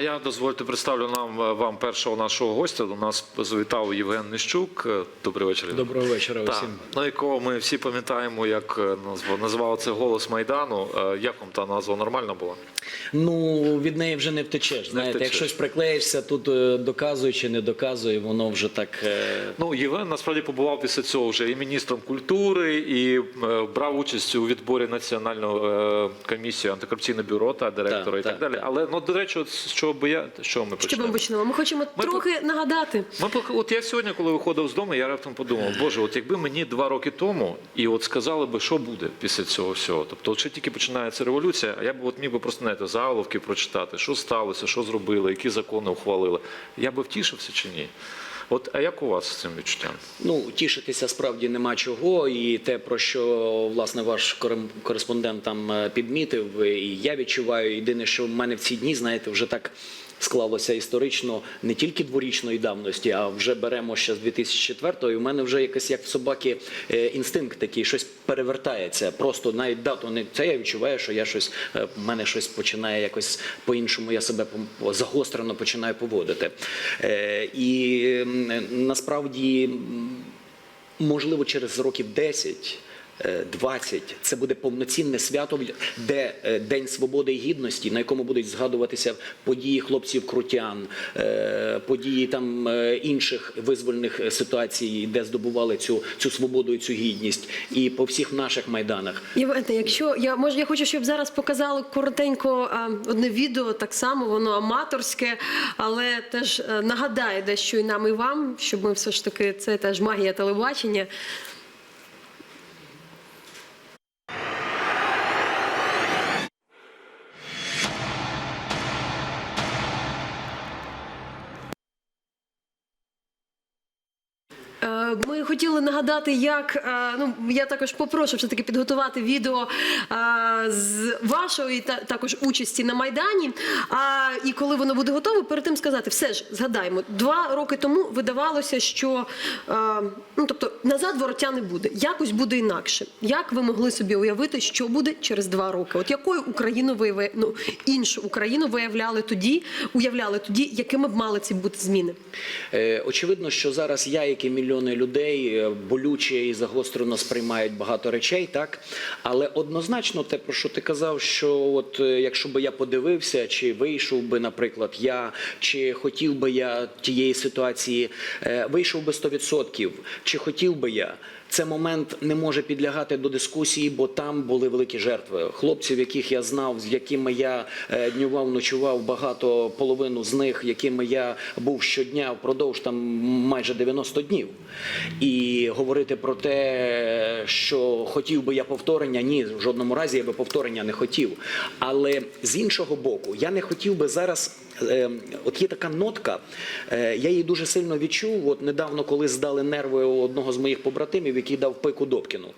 А я дозвольте представлю нам е, вам першого нашого гостя. До нас завітав Євген Нищук. Е, Добрий вечір. Доброго вечора усім. ну, якого ми всі пам'ятаємо, як е, це голос Майдану. Як вам та назва нормальна була? Ну від неї вже не втечеш. Знаєте, втечеш. як щось приклеїшся, тут доказує чи не доказує, воно вже так. Ну, Євген насправді побував після цього вже і міністром культури, і брав участь у відборі національного е, комісії антикорупційне бюро та директора Так, і так, так, далі. так. Але ну до речі, от би я що ми Що ми почнемо? почнемо? Ми хочемо Ми трохи нагадати. Ми от я сьогодні, коли виходив з дому, я раптом подумав, боже, от якби мені два роки тому, і от сказали би, що буде після цього всього. Тобто, от ще тільки починається революція, а я б от міг би просто знаєте, заголовки прочитати, що сталося, що зробили, які закони ухвалили. Я би втішився чи ні? От, а як у вас з цим відчуттям? Ну, тішитися справді нема чого, і те, про що власне ваш кореспондент там е, підмітив, і я відчуваю. Єдине, що в мене в ці дні, знаєте, вже так склалося історично не тільки дворічної давності, а вже беремо ще з 2004-го, і в мене вже якось як в собаки е, інстинкт такий, щось перевертається. Просто навіть дату не це я відчуваю, що я щось е, в мене щось починає якось по-іншому. Я себе загострено починаю поводити. Е, І насправді. можливо, через років 10. Е, 20 це буде повноцінне свято, де е, День свободи і гідності, на якому будуть згадуватися події хлопців крутян, е, події там е, інших визвольних ситуацій, де здобували цю, цю свободу і цю гідність, і по всіх наших майданах. Євгене, якщо я може, я хочу, щоб зараз показали коротенько одне відео, так само воно аматорське, але теж нагадає дещо і нам, і вам, щоб ми все ж таки це теж магія телебачення. Нагадати, як е, ну я також попрошу все таки підготувати відео е, з вашої та також участі на майдані. А і коли воно буде готове, перед тим сказати, все ж згадаємо, два роки тому видавалося, що е, ну тобто назад вороття не буде, якось буде інакше. Як ви могли собі уявити, що буде через два роки? От якою Україну ви ну, іншу Україну виявляли тоді, уявляли тоді, якими б мали ці бути зміни? Очевидно, що зараз я, як і мільйони людей, болюче і загострено сприймають багато речей, так але однозначно те, про що ти казав, що от е, якщо би я подивився, чи вийшов би, наприклад, я, чи хотів би я тієї ситуації, е, вийшов би 100%, чи хотів би я. Це момент не може підлягати до дискусії, бо там були великі жертви. Хлопців, яких я знав, з якими я е, днював, ночував багато половину з них, якими я був щодня впродовж там майже 90 днів. І говорити про те, що хотів би я повторення, ні, в жодному разі я би повторення не хотів. Але з іншого боку, я не хотів би зараз. Е, От є така нотка, е, я її дуже сильно відчув. От недавно, коли здали нерви у одного з моїх побратимів, який дав пику Добкіну.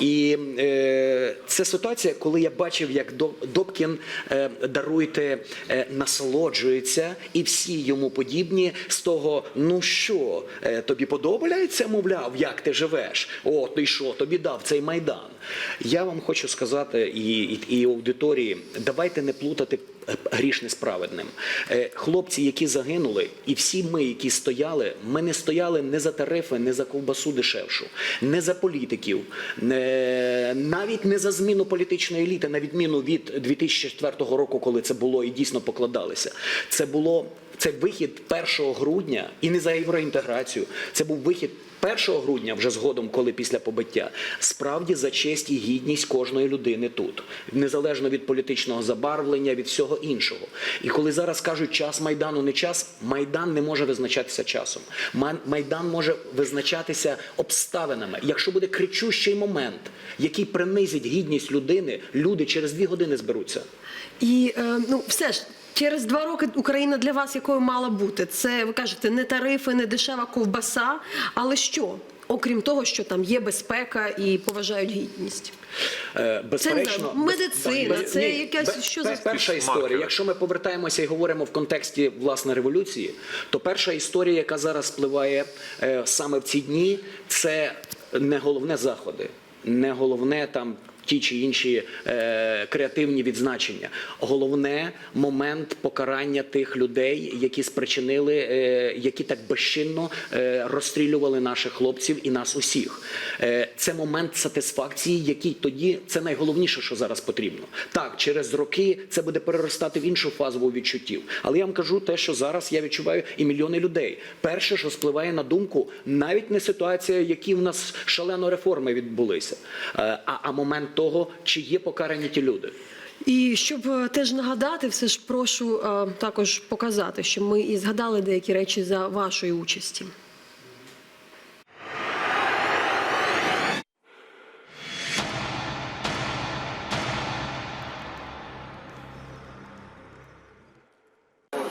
І е, це ситуація, коли я бачив, як Доб- Добкін е, даруйте е, насолоджується, і всі йому подібні з того, ну що, е, тобі подобається, мовляв, як ти живеш? О, ти що, тобі дав цей майдан. Я вам хочу сказати і, і, і аудиторії, давайте не плутати грішне несправедним. Е, Хлопці, які загинули, і всі ми, які стояли, ми не стояли не за тарифи, не за ковбасу дешевшу, не за політиків, не, навіть не за зміну політичної еліти, на відміну від 2004 року, коли це було і дійсно покладалися. Це було це вихід 1 грудня і не за євроінтеграцію. Це був вихід 1 грудня, вже згодом, коли після побиття, справді за честь і гідність кожної людини тут, незалежно від політичного забарвлення, від всього іншого. І коли зараз кажуть, час майдану не час, майдан не може визначатися часом. Майдан може визначатися обставинами. Якщо буде кричущий момент, який принизить гідність людини, люди через дві години зберуться. І е, ну все ж. Через два роки Україна для вас якою мала бути? Це ви кажете, не тарифи, не дешева ковбаса. Але що? Окрім того, що там є безпека і поважають гідність. Е, Безперечно, не медицина, без- це ні, якась- бе- що за- перша історія. Якщо ми повертаємося і говоримо в контексті власне революції, то перша історія, яка зараз спливає е, саме в ці дні, це не головне заходи, не головне там. Ті чи інші е, креативні відзначення. Головне момент покарання тих людей, які спричинили, е, які так безчинно е, розстрілювали наших хлопців і нас усіх. Е, це момент сатисфакції, який тоді це найголовніше, що зараз потрібно. Так, через роки це буде переростати в іншу фазу відчуттів. Але я вам кажу те, що зараз я відчуваю і мільйони людей. Перше, що спливає на думку, навіть не ситуація, які в нас шалено реформи відбулися, е, а, а момент того, чи є покарані ті люди. І щоб е, теж нагадати, все ж прошу е, також показати, що ми і згадали деякі речі за вашої участі.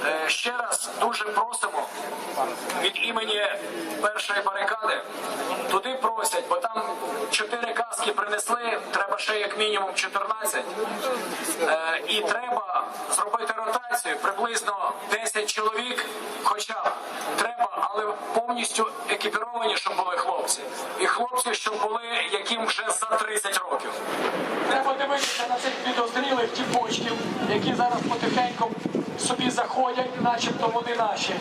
Е, Ще раз дуже просимо від імені першої барикади. Туди просять, бо там чотири каски принесли, треба ще як мінімум 14. Е, І треба зробити ротацію приблизно 10 чоловік, хоча б треба, але повністю екіпіровані, щоб були хлопці. І хлопці, щоб були яким вже за 30 років. Треба дивитися на цих підозрілих тіпочків, які зараз потихеньку собі заходять, начебто вони наші.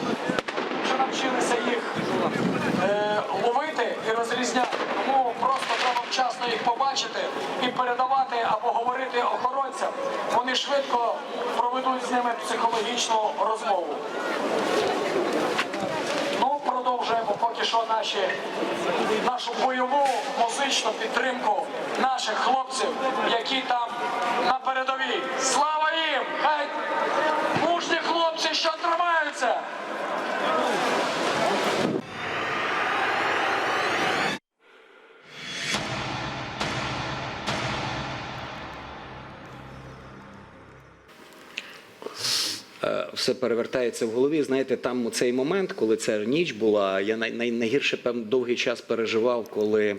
Вже навчилися їх е, ловити і розрізняти. Тому просто треба вчасно їх побачити і передавати або говорити охоронцям. Вони швидко проведуть з ними психологічну розмову. Ну, продовжуємо поки що наші, нашу бойову музичну підтримку наших хлопців, які там на передовій. Слава їм! Хай мужні хлопці, що тримаються! Все перевертається в голові. Знаєте, там у цей момент, коли це ніч була, я най, най, найгірше певно довгий час переживав, коли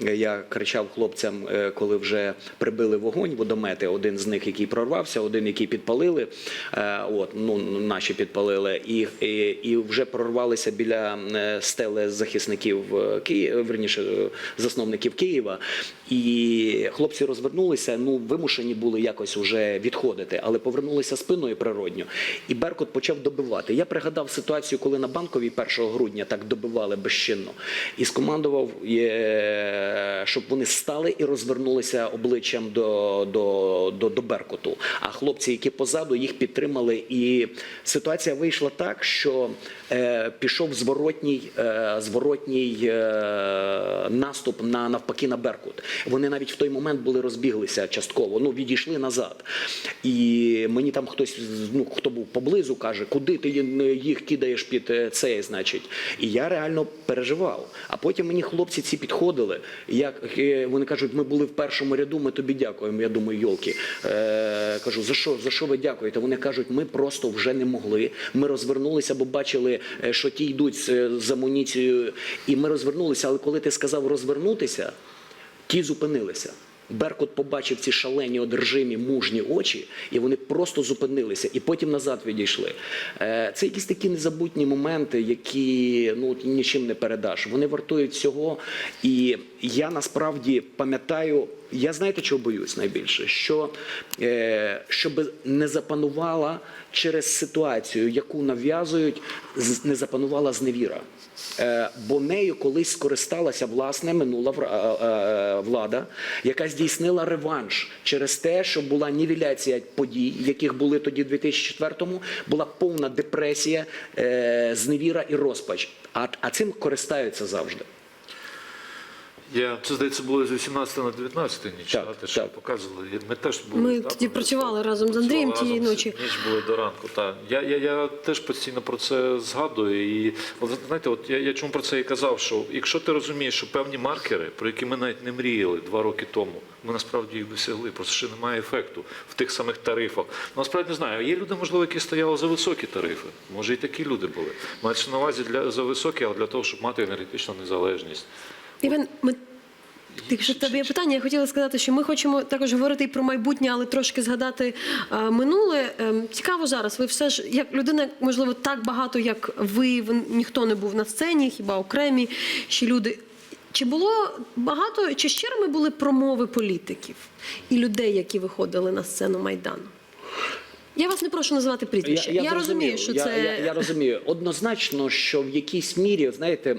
я кричав хлопцям, е, коли вже прибили вогонь, водомети. Один з них, який прорвався, один, який підпалили. е, От ну наші підпалили, і, і, і вже прорвалися біля е, стели захисників Києва, верніше засновників Києва. І хлопці розвернулися. Ну вимушені були якось уже відходити, але повернулися спиною природньо. І Беркут почав добивати. Я пригадав ситуацію, коли на банковій 1 грудня так добивали безчинно, і скомандував, е, щоб вони стали і розвернулися обличчям до, до, до, до Беркуту. А хлопці, які позаду, їх підтримали. І ситуація вийшла так, що е, пішов зворотній, е, зворотній е, наступ на навпаки на Беркут. Вони навіть в той момент були розбіглися частково, ну відійшли назад. І мені там хтось, ну хто був поблизу, каже, куди ти їх кидаєш під е, цей, значить. І я реально переживав. А потім мені хлопці ці підходили. Як е, вони кажуть, ми були в першому ряду, ми тобі дякуємо. Я думаю, йолки. Е, кажу, за що, за що ви дякуєте? Вони кажуть, ми просто вже не могли. Ми розвернулися, бо бачили, е, що ті йдуть з амуніцією, і ми розвернулися. Але коли ти сказав розвернутися, ті зупинилися. Беркут побачив ці шалені, одержимі, мужні очі, і вони просто зупинилися, і потім назад відійшли. Е, Це якісь такі незабутні моменти, які ну нічим не передаш. Вони вартують всього. І я насправді пам'ятаю, я знаєте, чого боюсь найбільше? Що е, щоб не запанувала через ситуацію, яку нав'язують, не запанувала зневіра. Е, бо нею колись скористалася власне минула е, е, влада, яка здійснила реванш через те, що була нівеляція подій, яких були тоді в 2004-му, була повна депресія, е, зневіра і розпач. А, а цим користаються завжди. Я це здається було з 18 на 19 ніч. Так, те, що так. показували. Ми теж були Ми да, тоді обов'язково. працювали разом з Андрієм тієї ночі. Ніч були до ранку. Та я, я, я теж постійно про це згадую. І от, знаєте, от я, я чому про це і казав, що якщо ти розумієш, що певні маркери, про які ми навіть не мріяли два роки тому, ми насправді їх досягли. Просто ще немає ефекту в тих самих тарифах. Ну, насправді не знаю. Є люди, можливо, які стояли за високі тарифи. Може, і такі люди були. Мається на увазі для за високі, але для того, щоб мати енергетичну незалежність. Іван, ми Якщо в тебе є питання, я хотіла сказати, що ми хочемо також говорити і про майбутнє, але трошки згадати е, минуле. Ем, цікаво зараз. Ви все ж як людина, можливо, так багато, як ви, ви ніхто не був на сцені, хіба окремі ще люди. Чи було багато, чи щирими були промови політиків і людей, які виходили на сцену Майдану? Я вас не прошу називати прізвища. Я, розумію, що я, це я, я розумію. Однозначно, що в якійсь мірі, знаєте,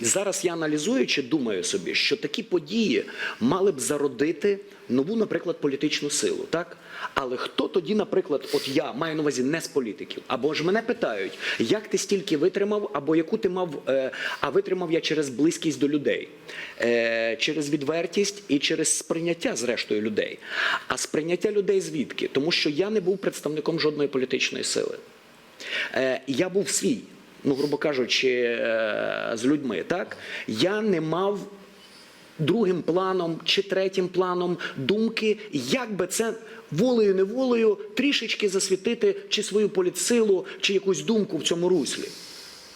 зараз я аналізуючи, думаю собі, що такі події мали б зародити нову, наприклад, політичну силу, так? Але хто тоді, наприклад, от я маю на увазі не з політиків, або ж мене питають, як ти стільки витримав, або яку ти мав, е, а витримав я через близькість до людей, е, через відвертість і через сприйняття зрештою людей. А сприйняття людей звідки? Тому що я не був представником жодної політичної сили. Е, я був свій, ну, грубо кажучи, е, з людьми. Так? Я не мав другим планом чи третім планом думки, як би це волею неволею трішечки засвітити чи свою політсилу, чи якусь думку в цьому руслі.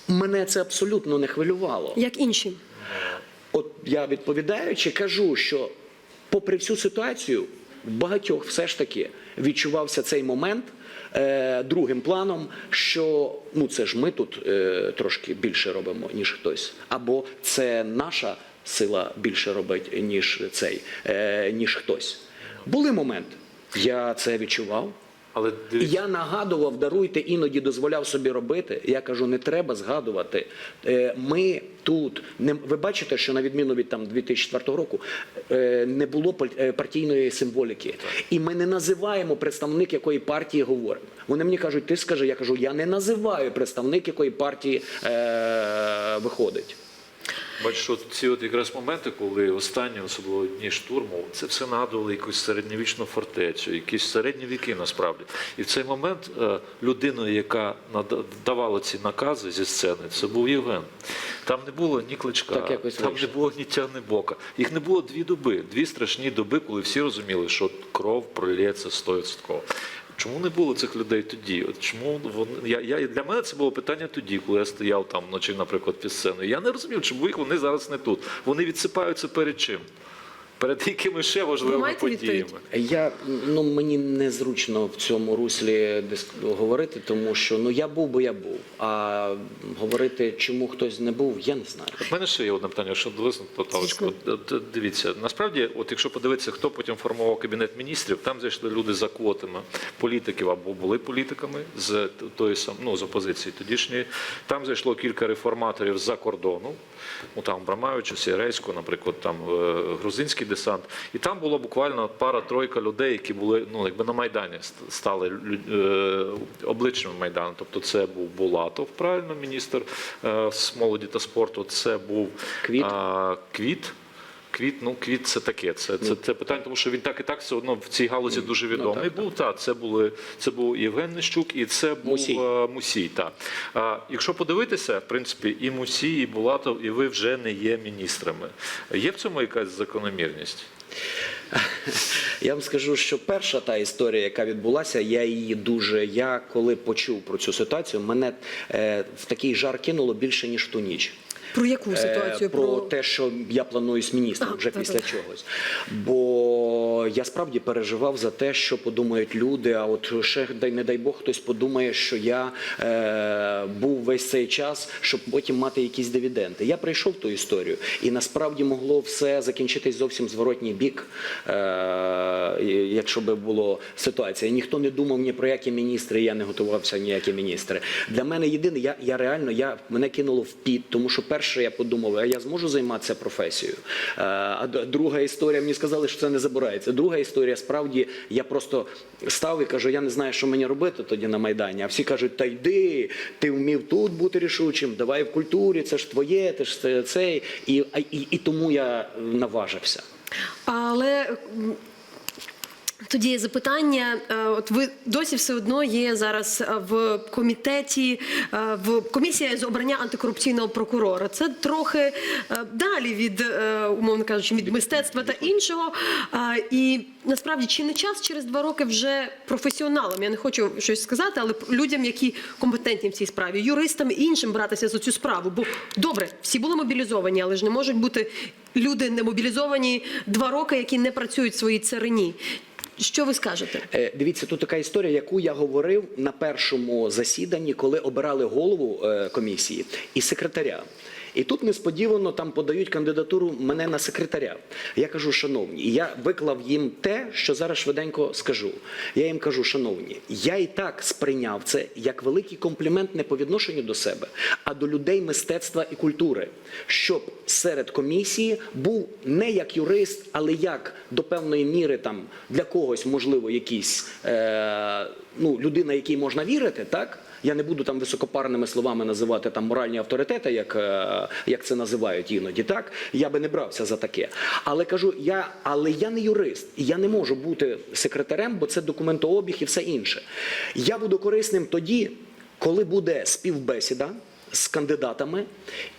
Мене це абсолютно не хвилювало. як інші. От я відповідаючи, кажу, що попри всю ситуацію, в багатьох все ж таки відчувався цей момент другим планом, що ну це ж ми тут е, трошки більше робимо, ніж хтось, або це наша сила більше робить, ніж цей, е, ніж хтось. Були моменти. Я це відчував. Але я нагадував, даруйте, іноді дозволяв собі робити. Я кажу, не треба згадувати. Е, Ми тут не ви бачите, що на відміну від там 2004 року е, не було е, партійної символіки, і ми не називаємо представник якої партії говоримо. Вони мені кажуть, ти скажи, я кажу, я не називаю представник якої партії е, виходить. От ці от якраз моменти, коли останні, особливо дні штурму, це все нагадувало якусь середньовічну фортецю, якісь середні віки насправді. І в цей момент е, людиною, яка давала ці накази зі сцени, це був Євген. Там не було ні кличка, Так там не було ні Тягнебока. Їх не було дві доби, дві страшні доби, коли всі розуміли, що кров пролється 100%. Чому не було цих людей тоді? От чому вони я, я для мене це було питання тоді, коли я стояв там вночі, наприклад, під сценою. Я не розумів, чому їх вони зараз не тут. Вони відсипаються перед чим? Перед якими ще важливими відповідь? подіями. Я ну мені незручно в цьому руслі говорити, тому що ну я був, бо я був. А говорити, чому хтось не був, я не знаю. У мене ще є одне питання, що довесно Звісно. Дивіться, насправді, от якщо подивитися, хто потім формував кабінет міністрів, там зайшли люди за квотами політиків або були політиками з тої сам, ну, з опозиції тодішньої. Там зайшло кілька реформаторів з-за кордону. Ну там Брамаючу, Сірейську, наприклад, там е, грузинський десант. І там було буквально пара-тройка людей, які були ну якби на майдані стали е, обличчями майдану. Тобто, це був Булатов, правильно, міністр е, з молоді та спорту. Це був Квіт. а, квіт. Квіт, ну квіт це таке. Це, це, це питання, тому що він так і так все одно в цій галузі дуже відомий так, був. Та це були це був Євген Нищук і це був Мусій. е, Мусій. Та а, якщо подивитися, в принципі, і Мусій, і Булатов, і ви вже не є міністрами. Є в цьому якась закономірність? Я вам скажу, що перша та історія, яка відбулася, я її дуже. Я коли почув про цю ситуацію, мене е, в такий жар кинуло більше ніж ту ніч. Про яку ситуацію? Е, про те, що я планую з міністром вже так, після так. чогось. Бо я справді переживав за те, що подумають люди. А от ще дай не дай Бог, хтось подумає, що я е, був весь цей час, щоб потім мати якісь дивіденди. Я прийшов в ту історію, і насправді могло все закінчитись зовсім зворотній бік, е, якщо би було ситуація. Ніхто не думав ні про які міністри, я не готувався ніякі міністри. Для мене єдине, я, я реально я мене кинуло в піт, тому що перше я подумав, а я зможу займатися професією. Е, А друга історія, мені сказали, що це не забирається. Друга історія, справді, я просто став і кажу, я не знаю, що мені робити тоді на Майдані. А всі кажуть, та йди, ти вмів тут бути рішучим, давай в культурі, це ж твоє, це ж це- цей. І, і, і тому я наважився. Але тоді є запитання. Е, От ви досі все одно є зараз е, в комітеті, е, в комісії з обрання антикорупційного прокурора. Це трохи далі від, умовно кажучи, від мистецтва та іншого. І насправді чи не час через два роки вже професіоналам? Я не хочу щось сказати, але людям, які компетентні в цій справі, юристам і іншим братися за цю справу. Бо добре, всі були мобілізовані, але ж не можуть бути люди не мобілізовані два роки, які не працюють в своїй царині. Що ви скажете? Е, Дивіться, тут така історія, яку я говорив на першому засіданні, коли обирали голову е, комісії і секретаря. І тут несподівано там подають кандидатуру мене на секретаря. Я кажу, шановні, я виклав їм те, що зараз швиденько скажу. Я їм кажу, шановні, я і так сприйняв це як великий комплімент не по відношенню до себе, а до людей мистецтва і культури, щоб серед комісії був не як юрист, але як до певної міри там для когось можливо якийсь е, ну, людина, якій можна вірити, так. Я не буду там високопарними словами називати там моральні авторитети, як, е, як це називають іноді. Так я би не брався за таке. Але кажу, я, але я не юрист, і я не можу бути секретарем, бо це документообіг і все інше. Я буду корисним тоді, коли буде співбесіда з кандидатами,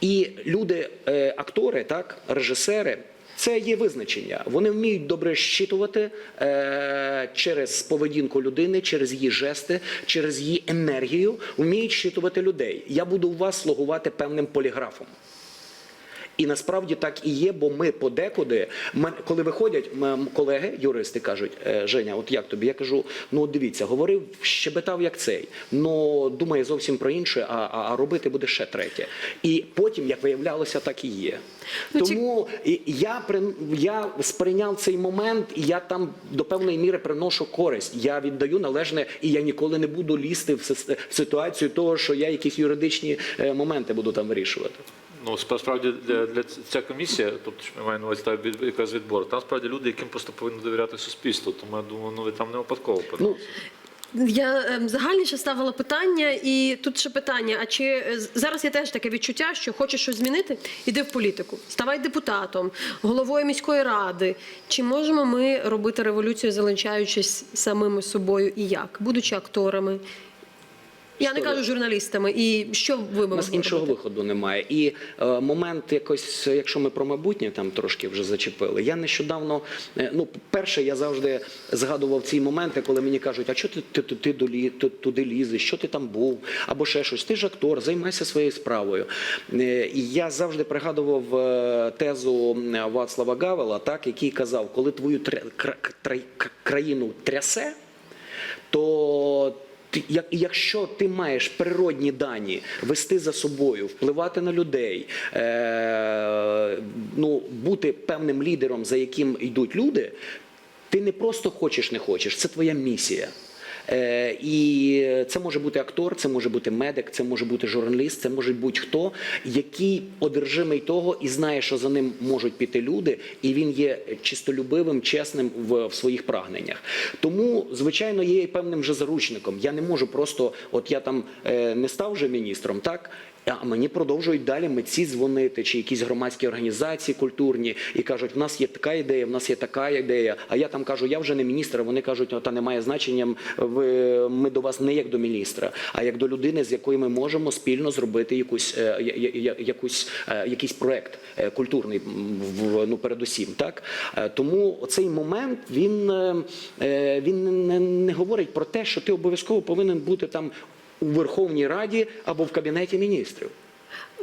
і люди, е, актори, так, режисери. Це є визначення. Вони вміють добре щитувати е, через поведінку людини, через її жести, через її енергію, вміють щитувати людей. Я буду у вас слугувати певним поліграфом. І насправді так і є, бо ми подекуди, коли виходять колеги, юристи кажуть, «Е, Женя, от як тобі? Я кажу, ну дивіться, говорив, щебетав як цей, ну думає зовсім про інше, а, а, робити буде ще третє. І потім, як виявлялося, так і є. Ну, Тому і я я сприйняв цей момент, і я там до певної міри приношу користь. Я віддаю належне, і я ніколи не буду лізти в ситуацію того, що я якісь юридичні е, моменти буду там вирішувати. Ну, справді для, для ця комісія, тобто ми маємо на увазі якраз відбор, там справді люди, яким просто повинні довіряти суспільству. Тому я думаю, ну ви там не випадково Ну. Я ем, загальніше ставила питання, і тут ще питання: а чи е, зараз є теж таке відчуття, що хочеш щось змінити? Іди в політику, ставай депутатом, головою міської ради. Чи можемо ми робити революцію, залишаючись самими собою і як, будучи акторами? Я не кажу журналістами. І що ви У нас іншого робити? виходу немає. І е, момент якось, якщо ми про майбутнє там трошки вже зачепили. Я нещодавно, е, ну, перше, я завжди згадував ці моменти, коли мені кажуть, а що ти, ти, ти, ти долі- ти туди лізеш, що ти там був, або ще щось. Ти ж актор, займайся своєю справою. Е, І я завжди пригадував е, тезу е, Вацлава Гавела, так, який казав, коли твою тря- кра- кра- країну трясе, то якщо ти маєш природні дані вести за собою, впливати на людей, е, ну, бути певним лідером, за яким йдуть люди, ти не просто хочеш, не хочеш, це твоя місія. Е, і це може бути актор, це може бути медик, це може бути журналіст, це може бути хто, який одержимий того і знає, що за ним можуть піти люди, і він є чистолюбивим, чесним в, в своїх прагненнях. Тому, звичайно, є і певним вже заручником. Я не можу просто, от я там е, не став вже міністром, так. А мені продовжують далі митці дзвонити, чи якісь громадські організації культурні, і кажуть, в нас є така ідея, в нас є така ідея. А я там кажу, я вже не міністр. Вони кажуть, «Ну, та немає значення. Ми до вас не як до міністра, а як до людини, з якою ми можемо спільно зробити якусь е, якусь е, якийсь проект е, культурний ну передусім. Так тому цей момент він, він не говорить про те, що ти обов'язково повинен бути там у Верховній Раді або в кабінеті міністрів.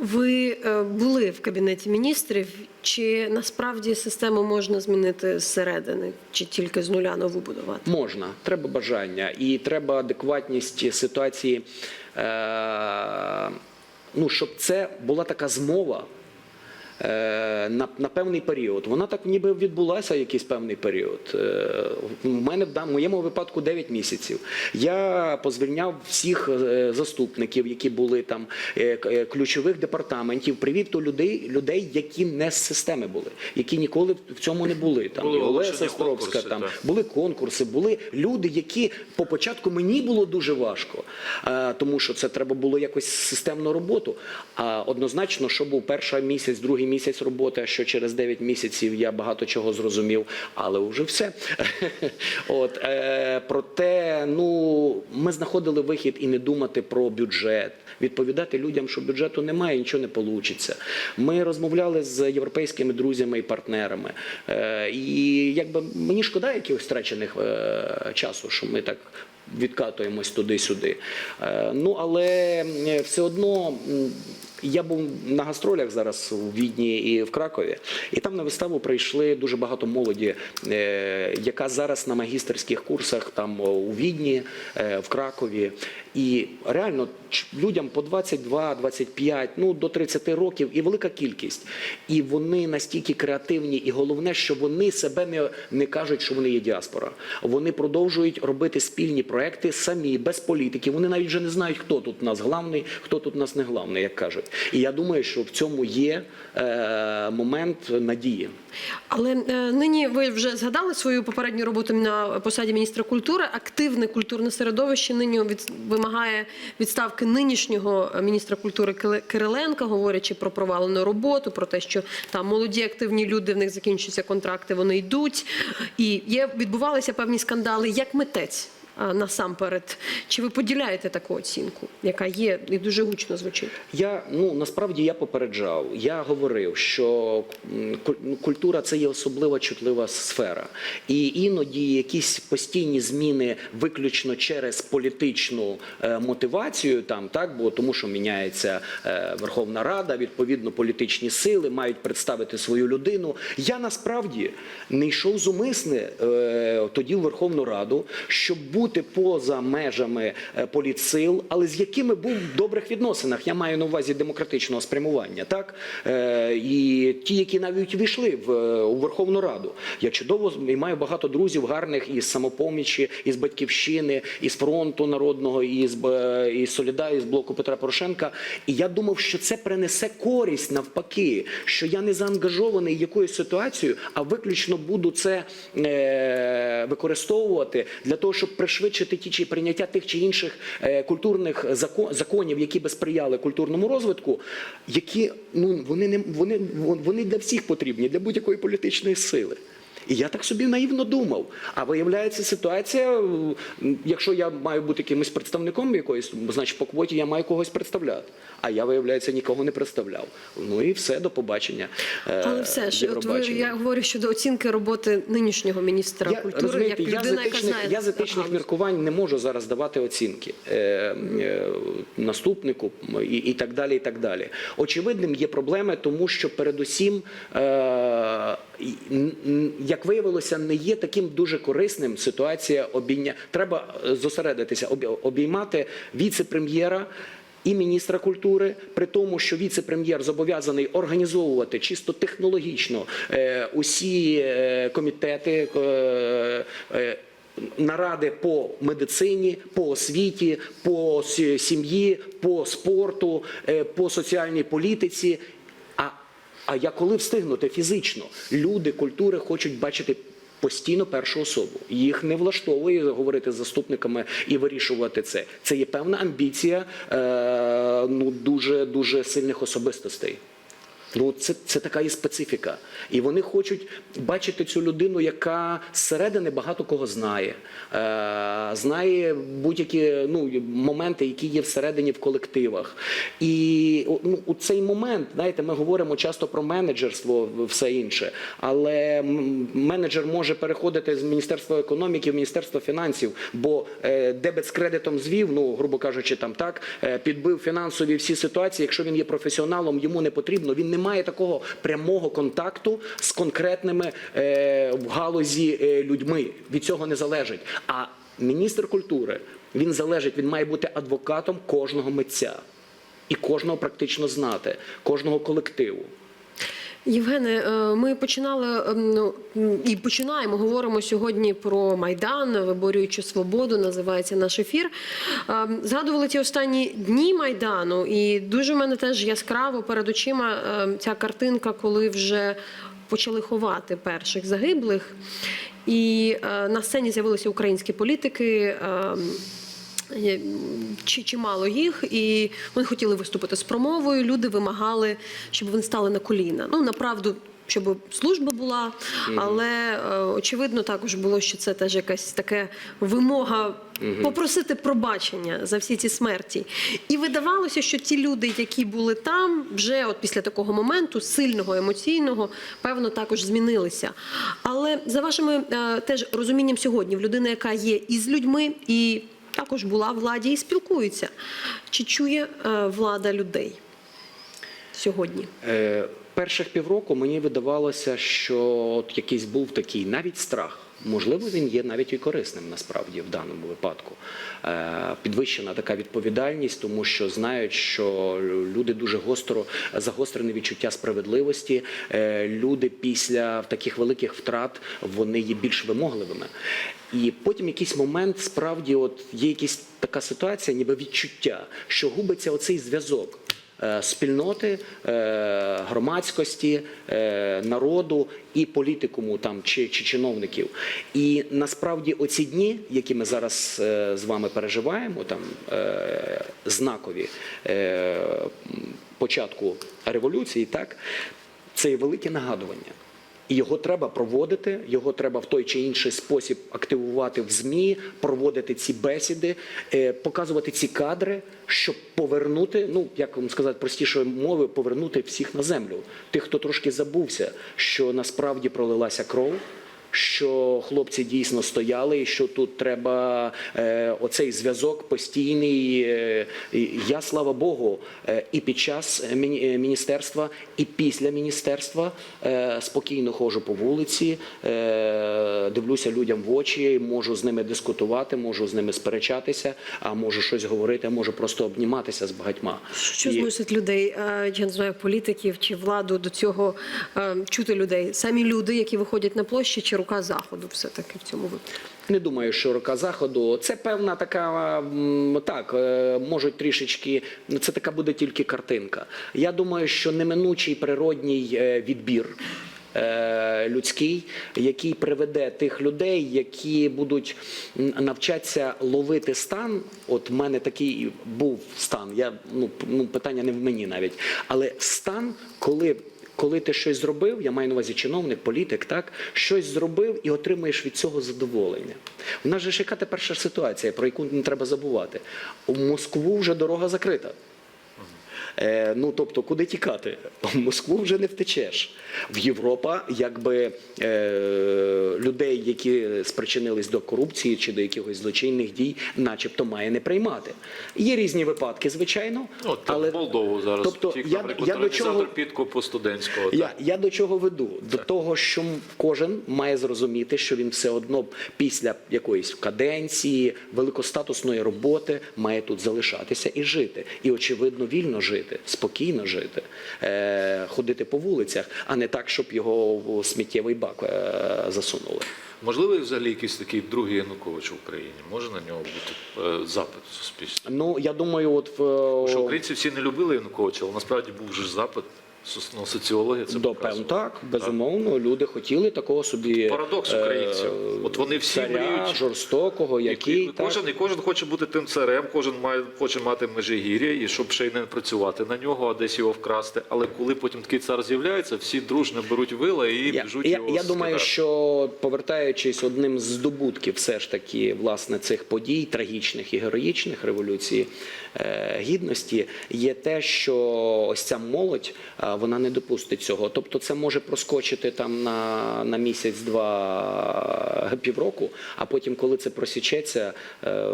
Ви е, були в кабінеті міністрів. Чи насправді систему можна змінити зсередини, чи тільки з нуля нову будувати? Можна, треба бажання і треба адекватність ситуації. Е, ну, щоб це була така змова. Е, На, на певний період. Вона так ніби відбулася якийсь певний період. Е, У мене в моєму випадку 9 місяців. Я позвільняв всіх е, заступників, які були там е, е, ключових департаментів. Привів до людей, людей, які не з системи були, які ніколи в цьому не були. Там Були Олеся Стровська, там так. були конкурси, були люди, які по початку мені було дуже важко, е, тому що це треба було якось системну роботу. А однозначно, що був перший місяць, другий місяць роботи, а що через 9 місяців я багато чого зрозумів, але вже все. От е, проте, ну ми знаходили вихід і не думати про бюджет, відповідати людям, що бюджету немає, нічого не вийде. Ми розмовляли з європейськими друзями і партнерами. Е, і якби мені шкода якихось втрачених е, часу, що ми так відкатуємось туди-сюди. Е, ну але е, все одно. Я був на гастролях зараз у Відні і в Кракові, і там на виставу прийшли дуже багато молоді, е, яка зараз на магістерських курсах там у Відні, в Кракові. І реально людям по 22, 25, ну до 30 років і велика кількість. І вони настільки креативні, і головне, що вони себе не, не кажуть, що вони є діаспора. Вони продовжують робити спільні проекти самі, без політики. Вони навіть вже не знають, хто тут у нас главний, хто тут у нас не главний, як кажуть. І я думаю, що в цьому є е, момент надії. Але е, нині ви вже згадали свою попередню роботу на посаді міністра культури. Активне культурне середовище нині від, вимагає відставки нинішнього міністра культури Кириленка, говорячи про провалену роботу, про те, що там молоді активні люди, в них закінчуються контракти, вони йдуть. І є відбувалися певні скандали як митець. Насамперед, чи ви поділяєте таку оцінку, яка є і дуже гучно звучить? Я ну насправді я попереджав. Я говорив, що ну, культура це є особлива чутлива сфера, і іноді якісь постійні зміни виключно через політичну е, мотивацію, там так бо тому, що міняється е, Верховна Рада, відповідно політичні сили мають представити свою людину. Я насправді не йшов зумисне е, тоді в Верховну Раду, щоб бути поза межами е, політсил, але з якими був в добрих відносинах. Я маю на увазі демократичного спрямування, так е, і ті, які навіть війшли в е, у Верховну Раду. Я чудово і маю багато друзів гарних із самопомічі, із батьківщини, із фронту народного, із із Соліда, із блоку Петра Порошенка. І я думав, що це принесе користь навпаки, що я не заангажований якоюсь ситуацією, а виключно буду це е, використовувати для того, щоб пришвидшити ті чи прийняття тих чи інших е, культурних зако- законів, які би сприяли культурному розвитку, які ну вони не вони, вони для всіх потрібні, для будь-якої політичної сили. І я так собі наївно думав. А виявляється, ситуація, якщо я маю бути якимось представником якоїсь, значить по квоті я маю когось представляти. А я, виявляється, нікого не представляв. Ну і все, до побачення. е, Але все ж, от ви, я говорю щодо оцінки роботи нинішнього міністра Я, культури, як розумієте, я з людина, яка етичних, знає я з етичних міркувань не можу зараз давати оцінки е, е, наступнику і, і так далі. І так далі. Очевидним є проблеми, тому що передусім, е, н- як виявилося, не є таким дуже корисним ситуація обійня. Треба е, зосередитися, обіймати віце-прем'єра. І міністра культури, при тому, що віце-прем'єр зобов'язаний організовувати чисто технологічно е, усі е, комітети. Е, е, Наради по медицині, по освіті, по сім'ї, по спорту, е, по соціальній політиці. А, я коли встигнути фізично? Люди культури хочуть бачити постійно першу особу. Їх не влаштовує говорити з заступниками і вирішувати це. Це є певна амбіція е, ну, дуже, дуже сильних особистостей. Ну, це, це така і специфіка. І вони хочуть бачити цю людину, яка зсередини багато кого знає, е, знає будь-які ну, моменти, які є всередині в колективах. І ну, у цей момент, знаєте, ми говоримо часто про менеджерство, все інше, але менеджер може переходити з Міністерства економіки в Міністерство фінансів, бо е, дебет з кредитом звів, ну, грубо кажучи, там так, е, підбив фінансові всі ситуації. Якщо він є професіоналом, йому не потрібно. Він не має такого прямого контакту з конкретними е, в галузі е, людьми. Від цього не залежить. А міністр культури він залежить, він має бути адвокатом кожного митця і кожного практично знати, кожного колективу. Євгене, е, ми починали ем, ну, і починаємо. Говоримо сьогодні про майдан, виборюючи свободу, називається наш ефір. Ем, Згадували ті останні дні майдану, і дуже в мене теж яскраво перед очима ця картинка, коли вже почали ховати перших загиблих. І е, на сцені з'явилися українські політики. Чи чимало їх, і вони хотіли виступити з промовою. Люди вимагали, щоб вони стали на коліна. Ну направду, щоб служба була, але е, очевидно також було, що це теж якась така вимога попросити пробачення за всі ці смерті. І видавалося, що ті люди, які були там, вже от після такого моменту сильного емоційного, певно, також змінилися. Але за вашими е, теж розумінням сьогодні, в людини, яка є із людьми і також була владі і спілкується. Чи чує е, влада людей сьогодні? Е, перших півроку мені видавалося, що от якийсь був такий навіть страх. Можливо, він є навіть і корисним насправді в даному випадку. Е, Підвищена така відповідальність, тому що знають, що люди дуже гостро загострене відчуття справедливості. Е, Люди після таких великих втрат вони є більш вимогливими. І потім якийсь момент справді, от є якась така ситуація, ніби відчуття, що губиться оцей зв'язок спільноти, е, громадськості, е, народу і політикуму там чи, чи чиновників. І насправді оці дні, які ми зараз е, з вами переживаємо, там е, знакові е, початку революції, так це є велике нагадування. І його треба проводити, його треба в той чи інший спосіб активувати в ЗМІ, проводити ці бесіди, е, показувати ці кадри, щоб повернути, ну як вам сказати простішою мовою, повернути всіх на землю. Тих, хто трошки забувся, що насправді пролилася кров. Що хлопці дійсно стояли, і що тут треба е, оцей зв'язок постійний. Е, я слава Богу, е, і під час міні- міністерства, і після міністерства спокійно ходжу по вулиці, дивлюся людям в очі, можу з ними дискутувати, можу з ними сперечатися, а можу щось говорити, а можу просто обніматися з багатьма. Що змусить людей, я не знаю, політиків чи владу до цього чути людей? Самі люди, які виходять на площі, чи рука заходу, все таки в цьому випадку? Не думаю, що рука заходу. Це певна така так, е, можуть трішечки. Це така буде тільки картинка. Я думаю, що неминучий природній е, відбір. е, Людський, який приведе тих людей, які будуть навчатися ловити стан. От в мене такий був стан. Я ну, ну питання не в мені навіть, але стан, коли коли ти щось зробив, я маю на увазі чиновник, політик, так щось зробив і отримаєш від цього задоволення. У нас же ж яка тепер ще ситуація, про яку не треба забувати. У Москву вже дорога закрита. Е, ну тобто, куди тікати? В Москву вже не втечеш. В Європа, якби е, людей, які спричинились до корупції чи до якихось злочинних дій, начебто має не приймати. Є різні випадки, звичайно, От але Молдову зараз тобто, втік, я, я до чого підкупу студентського. я, так. я до чого веду? До того, що кожен має зрозуміти, що він все одно після якоїсь каденції, великостатусної роботи має тут залишатися і жити. І, очевидно, вільно жити, спокійно жити, е, ходити по вулицях, а не так, щоб його в сміттєвий бак е, засунули. Можливо, взагалі якийсь такий другий Янукович в Україні? Може на нього бути е, запит в суспільстві? Ну, я думаю, от в Що українці всі не любили Януковича, але насправді був же запит. Ну, соціологія це до певно, так, безумовно, люди хотіли такого собі Парадокс е, українців. От вони всі царя, мріють. жорстокого, який і, кожен, і кожен хоче бути тим царем, кожен має, хоче мати межигір'я, і щоб ще й не працювати на нього, а десь його вкрасти. Але коли потім такий цар з'являється, всі дружно беруть вила і Я, біжуть я, його я думаю, що повертаючись одним з здобутків все ж таки власне цих подій, трагічних і героїчних революції е, гідності, є те, що ось ця молодь е, вона не допустить цього. Тобто, це може проскочити там на, на місяць-два е, півроку, а потім, коли це просічеться, е,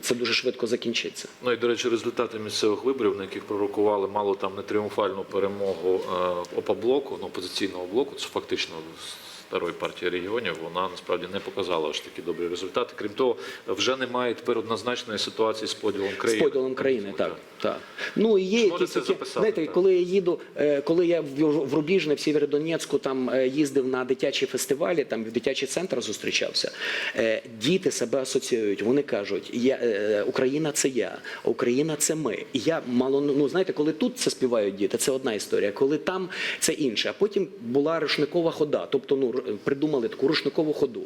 це дуже швидко закінчиться. Ну і до речі, результати місцевих виборів, на яких пророкували мало там не тріумфальну перемогу е, опоблоку, ну опозиційного блоку, це фактично старої партії регіонів, вона насправді не показала аж такі добрі результати. Крім того, вже немає тепер однозначної ситуації з поділом країни. З поділом країни, так. так. Ну і є якісь такі, знаєте, так? коли я їду, е, коли я в Рубіжне, в Сєвєродонецьку там е, їздив на дитячі фестивалі, там в дитячий центр зустрічався. е, Діти себе асоціюють. Вони кажуть, я, Україна це я, Україна це ми. І я мало ну знаєте, коли тут це співають діти, це одна історія. Коли там це інше. А потім була рушникова хода, тобто ну придумали таку рушникову ходу.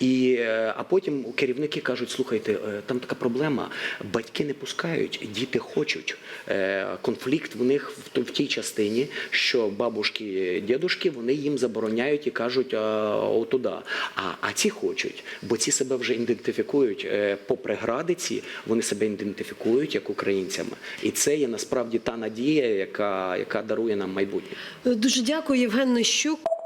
І е, а потім керівники кажуть: слухайте, е, там така проблема, батьки не пускають, діти хочуть. Е, Конфлікт в них в тій частині, що бабушки, дідушки вони їм забороняють і кажуть отуда. А, а ці хочуть, бо ці себе вже ідентифікують. Попри градиці, вони себе ідентифікують як українцями. І це є насправді та надія, яка, яка дарує нам майбутнє. Дуже дякую, Євген Нищук.